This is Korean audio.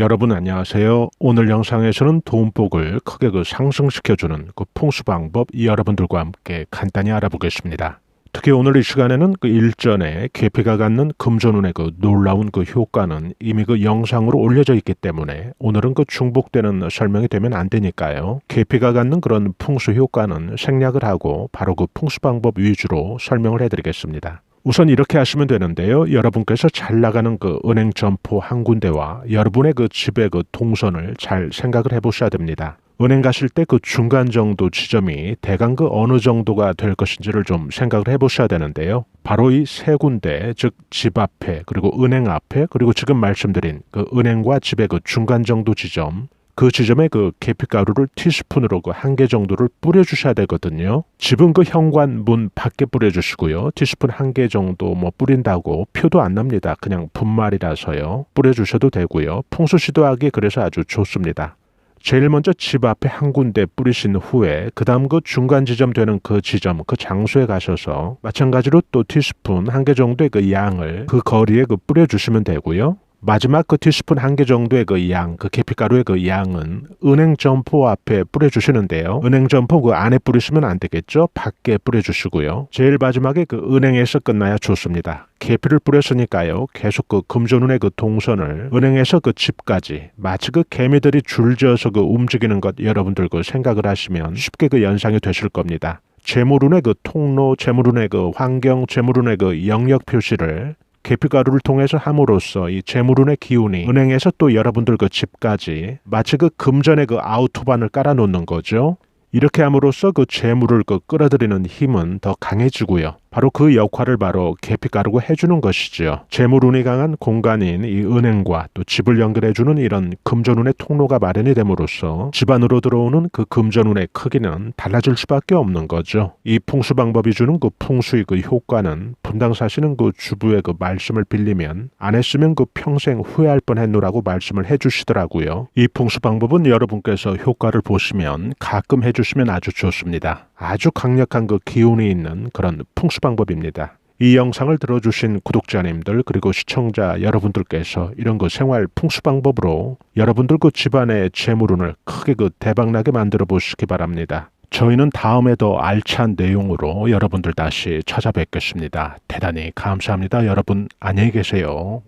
여러분 안녕하세요. 오늘 영상에서는 돈복을 크게 그 상승시켜주는 그 풍수 방법 여러분들과 함께 간단히 알아보겠습니다. 특히 오늘 이 시간에는 그 일전에 계피가 갖는 금전운의 그 놀라운 그 효과는 이미 그 영상으로 올려져 있기 때문에 오늘은 그 중복되는 설명이 되면 안 되니까요. 계피가 갖는 그런 풍수 효과는 생략을 하고 바로 그 풍수 방법 위주로 설명을 해드리겠습니다. 우선 이렇게 하시면 되는데요. 여러분께서 잘 나가는 그 은행 점포 한 군데와 여러분의 그 집의 그 동선을 잘 생각을 해 보셔야 됩니다. 은행 가실 때 그 중간 정도 지점이 대강 그 어느 정도가 될 것인지를 좀 생각을 해 보셔야 되는데요. 바로 이 세 군데, 즉 집 앞에, 그리고 은행 앞에, 그리고 지금 말씀드린 그 은행과 집의 그 중간 정도 지점, 그 지점에 그 계피가루를 티스푼으로 그 한 개 정도를 뿌려주셔야 되거든요. 집은 그 현관 문 밖에 뿌려주시고요. 티스푼 한 개 정도 뭐 뿌린다고 표도 안 납니다. 그냥 분말이라서요. 뿌려주셔도 되고요. 풍수 시도하기 그래서 아주 좋습니다. 제일 먼저 집 앞에 한 군데 뿌리신 후에 그 다음 그 중간 지점 되는 그 지점 그 장소에 가셔서 마찬가지로 또 티스푼 한 개 정도의 그 양을 그 거리에 그 뿌려주시면 되고요. 마지막 그 티스푼 한 개 정도의 그 양, 그 계피가루의 그 양은 은행 점포 앞에 뿌려주시는데요. 은행 점포 그 안에 뿌리시면 안 되겠죠? 밖에 뿌려주시고요. 제일 마지막에 그 은행에서 끝나야 좋습니다. 계피를 뿌렸으니까요. 계속 그 금전운의 그 동선을 은행에서 그 집까지 마치 그 개미들이 줄지어서 그 움직이는 것 여러분들 그 생각을 하시면 쉽게 그 연상이 되실 겁니다. 재물운의 그 통로, 재물운의 그 환경, 재물운의 그 영역 표시를 계피가루를 통해서 함으로써 이 재물운의 기운이 은행에서 또 여러분들 그 집까지 마치 그 금전의 그 아우토반을 깔아놓는 거죠. 이렇게 함으로써 그 재물을 그 끌어들이는 힘은 더 강해지고요. 바로 그 역할을 바로 계피가루가 해주는 것이지요. 재물운이 강한 공간인 이 은행과 또 집을 연결해주는 이런 금전운의 통로가 마련이 됨으로써 집안으로 들어오는 그 금전운의 크기는 달라질 수밖에 없는 거죠. 이 풍수 방법이 주는 그 풍수의 그 효과는 분당 사시는 그 주부의 그 말씀을 빌리면 안 했으면 그 평생 후회할 뻔했노라고 말씀을 해주시더라고요. 이 풍수 방법은 여러분께서 효과를 보시면 가끔 해주시면 아주 좋습니다. 아주 강력한 그 기운이 있는 그런 풍수 방법입니다. 이 영상을 들어주신 구독자님들 그리고 시청자 여러분들께서 이런 그 생활 풍수 방법으로 여러분들 그 집안의 재물운을 크게 그 대박나게 만들어 보시기 바랍니다. 저희는 다음에 더 알찬 내용으로 여러분들 다시 찾아뵙겠습니다. 대단히 감사합니다. 여러분 안녕히 계세요.